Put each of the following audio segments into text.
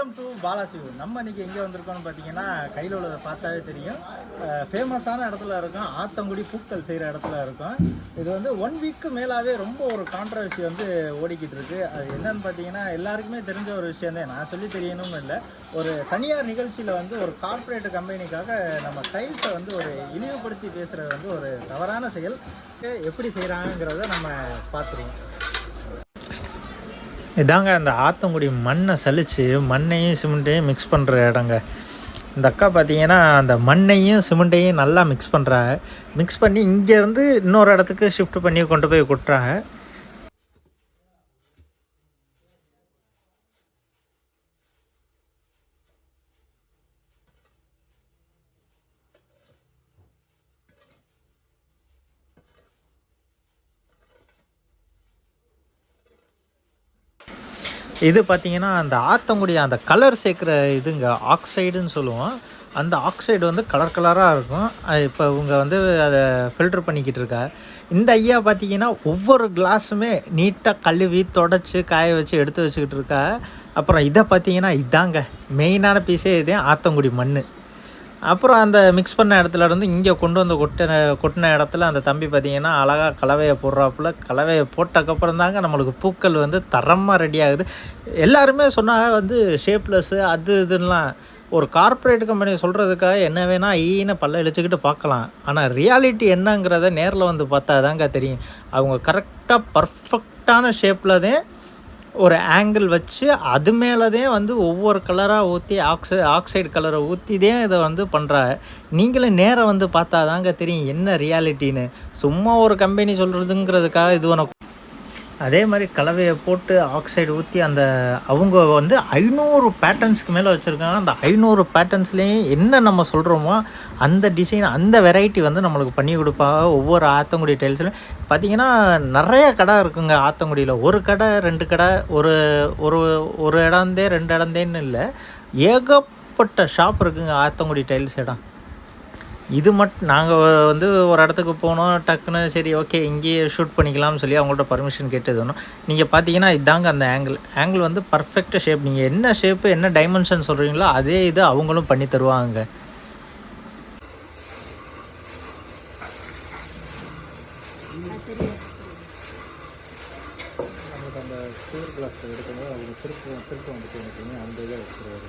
Welcome to பாலாசிவ். நம்ம இன்னைக்கு எங்கே வந்திருக்கோம்னு பார்த்தீங்கன்னா கையில் உள்ளதை பார்த்தாவே தெரியும். ஃபேமஸான இடத்துல இருக்கோம். ஆத்தங்குடி பூக்கள் செய்கிற இடத்துல இருக்கோம். இது வந்து ஒன் வீக்கு மேலாகவே ரொம்ப ஒரு கான்ட்ரவர்சி வந்து ஓடிக்கிட்டு இருக்கு. அது என்னன்னு பார்த்தீங்கன்னா எல்லாருக்குமே தெரிஞ்ச ஒரு விஷயம் தான். நான் சொல்லி தெரியணும்னு இல்லை. ஒரு தனியார் நிகழ்ச்சியில் வந்து ஒரு கார்ப்பரேட் கம்பெனிக்காக நம்ம டைல்ஸை வந்து ஒரு இழிவுபடுத்தி பேசுகிறது வந்து ஒரு தவறான செயல். எப்படி செய்கிறாங்கிறத நம்ம பார்த்துருவோம். இதாங்க அந்த ஆத்தங்குடி மண்ணை சலித்து மண்ணையும் சிமெண்ட்டையும் மிக்ஸ் பண்ணுற இடங்க. இந்த அக்கா பார்த்தீங்கன்னா அந்த மண்ணையும் சிமெண்ட்டையும் நல்லா மிக்ஸ் பண்ணுறாங்க மிக்ஸ் பண்ணி இங்கேருந்து இன்னொரு இடத்துக்கு ஷிஃப்ட் பண்ணி கொண்டு போய் கொட்டுறாங்க. இது பார்த்தீங்கன்னா அந்த ஆத்தங்குடி அந்த கலர் சேர்க்குற இதுங்க ஆக்சைடுன்னு சொல்லுவோம். அந்த ஆக்சைடு வந்து கலர் கலராக இருக்கும். இப்போ இவங்க வந்து அதை ஃபில்டர் பண்ணிக்கிட்டு இருக்கா இந்த ஐயா பார்த்தீங்கன்னா ஒவ்வொரு கிளாஸுமே நீட்டாக கழுவி தொடச்சி காய வச்சு எடுத்து வச்சுக்கிட்டு இருக்கா அப்புறம் இதை பார்த்தீங்கன்னா இதாங்க. மெயினான பீஸே இதே ஆத்தங்குடி மண் அப்புறம் அந்த மிக்ஸ் பண்ண இடத்துல இருந்து இங்கே கொண்டு வந்து கொட்டின கொட்டின இடத்துல அந்த தம்பி பார்த்திங்கன்னா அழகாக கலவையை போடுறாப்புல. கலவையை போட்டக்கப்புறம் தாங்க நம்மளுக்கு பூக்கள் வந்து தரமாக ரெடி ஆகுது. எல்லாருமே சொன்னாங்க வந்து ஷேப்லெஸ்ஸு அது இதுன்னெலாம். ஒரு கார்ப்பரேட் கம்பெனி சொல்கிறதுக்காக என்ன வேணால் ஈன பல்ல இழிச்சிக்கிட்டு பார்க்கலாம். ஆனால் ரியாலிட்டி என்னங்கிறத நேரில் வந்து பார்த்தா தாங்க தெரியும். அவங்க கரெக்டாக பர்ஃபெக்டான ஷேப்பில் தான் ஒரு ஆங்கிள் வச்சு அது மேலதே வந்து ஒவ்வொரு கலராக ஊற்றி ஆக்சை ஆக்சைடு கலரை ஊற்றி தான் இதை வந்து பண்ணுறாங்க நீங்களே நேராக வந்து பார்த்தா தாங்க தெரியும் என்ன ரியாலிட்டின்னு சும்மா ஒரு கம்பெனி சொல்கிறதுங்கிறதுக்காக இது ஒன்று அதே மாதிரி கலவையை போட்டு ஆக்சைடு ஊற்றி அந்த அவங்க வந்து ஐநூறு பேட்டர்ன்ஸ்க்கு மேலே வச்சுருக்காங்க. அந்த ஐநூறு பேட்டர்ன்ஸ்லேயும் என்ன நம்ம சொல்கிறோமோ அந்த டிசைன் அந்த வெரைட்டி வந்து நம்மளுக்கு பண்ணி கொடுப்பாங்க ஒவ்வொரு ஆத்தங்குடி டைல்ஸ்லையும் பார்த்தீங்கன்னா நிறைய கடை இருக்குங்க ஆத்தங்குடியில். ஒரு கடை ரெண்டு கடை ஒரு ஒரு ஒரு இடந்தே ரெண்டு இடந்தேன்னு இல்லை. ஏகப்பட்ட ஷாப் இருக்குங்க ஆத்தங்குடி டைல்ஸ் இடம். இது மட்டும் நாங்கள் வந்து ஒரு இடத்துக்கு போனோம் டக்குன்னு சரி ஓகே இங்கேயே ஷூட் பண்ணிக்கலாம்னு சொல்லி அவங்கள்ட்ட பர்மிஷன் கேட்டது ஒன்றும் நீங்கள் பார்த்தீங்கன்னா இதாங்க அந்த ஆங்கிள் ஆங்கிள் வந்து பர்ஃபெக்டாக ஷேப் நீங்கள் என்ன ஷேப்பு என்ன டைமென்ஷன் சொல்கிறீங்களோ அதே இது அவங்களும் பண்ணி தருவாங்க. அந்த ஸ்டோர் கிளாஸ் எடுக்கணும். அவங்க திருப்பி திருப்பி வந்துட்டு எனக்கு அந்த இதை வச்சுருவாரு.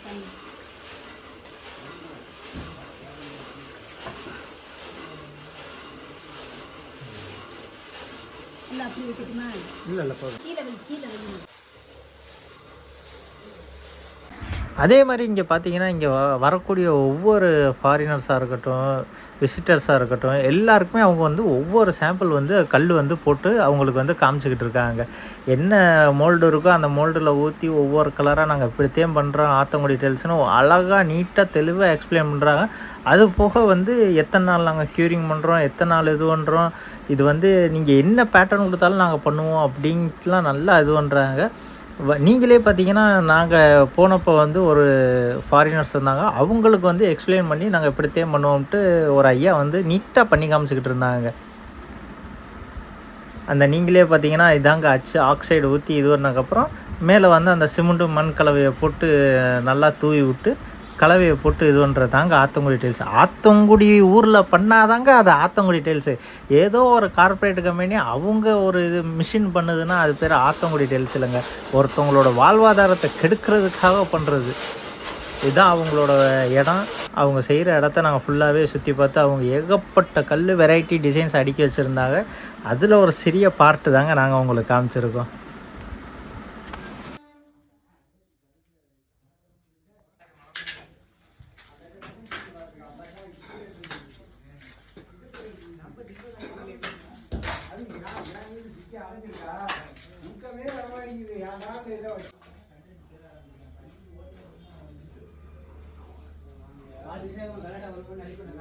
மாதிரி போதும் இல்ல அப்படி வைக்கட்டுமா இல்லை இல்லை கீழே வை கீழே வை. அதே மாதிரி இங்கே பார்த்தீங்கன்னா இங்கே வ வரக்கூடிய ஒவ்வொரு ஃபாரினர்ஸாக இருக்கட்டும் விசிட்டர்ஸாக இருக்கட்டும் எல்லாருக்குமே அவங்க வந்து ஒவ்வொரு சாம்பிள் வந்து கல் வந்து போட்டு அவங்களுக்கு வந்து காமிச்சிக்கிட்டு இருக்காங்க. என்ன மோல்டு இருக்கோ அந்த மோல்டில் ஊற்றி ஒவ்வொரு கலராக நாங்கள் இப்படித்தையும் பண்ணுறோம் ஆத்தங்குடி டெல்ஸ்னு அழகாக நீட்டாக தெளிவாக எக்ஸ்பிளைன் பண்ணுறாங்க அது போக வந்து எத்தனை நாள் நாங்கள் க்யூரிங் பண்ணுறோம் எத்தனை நாள் இது பண்ணுறோம் இது வந்து நீங்கள் என்ன பேட்டர்ன் கொடுத்தாலும் நாங்கள் பண்ணுவோம் அப்படின்ட்டுலாம் நல்லா இது பண்ணுறாங்க நீங்களே பார்த்தீங்கன்னா நாங்கள் போனப்போ வந்து ஒரு ஃபாரினர்ஸ் இருந்தாங்க. அவங்களுக்கு வந்து எக்ஸ்பிளைன் பண்ணி நாங்கள் இப்படித்தான் பண்ணுவோம்ட்டு ஒரு ஐயா வந்து நீட்டாக பண்ணி காமிச்சிக்கிட்டு இருந்தாங்க. அந்த நீங்களே பார்த்தீங்கன்னா இதாங்க அச்சு ஆக்சைடு ஊற்றி இது வரனக்கப்புறம் மேலே வந்து அந்த சிமெண்ட்டு மண் கலவையை போட்டு நல்லா தூவி விட்டு கலவையை போட்டு இது பண்ணுறது தாங்க ஆத்தங்குடி டைல்ஸ் ஆத்தங்குடி ஊரில் பண்ணாதாங்க அது ஆத்தங்குடி டைல்ஸு ஏதோ ஒரு கார்ப்பரேட் கம்பெனி அவங்க ஒரு இது மிஷின் பண்ணுதுன்னா அது பேர் ஆத்தங்குடி டைல்ஸ் இல்லைங்க. ஒருத்தவங்களோட வாழ்வாதாரத்தை கெடுக்கிறதுக்காக பண்ணுறது இதுதான் அவங்களோட இடம். அவங்க செய்கிற இடத்த நாங்கள் ஃபுல்லாகவே சுற்றி பார்த்து அவங்க ஏகப்பட்ட கல் வெரைட்டி டிசைன்ஸ் அடுக்கி வச்சுருந்தாங்க. அதில் ஒரு சிறிய பார்ட்டு தாங்க நாங்கள் உங்களுக்கு காமிச்சிருக்கோம். அடைஞ்சிருக்கா முக்கமே வரமாட்டேங்குது. யாராவது ஏதோ விளையாட வருவோம் நினைக்கிறேன்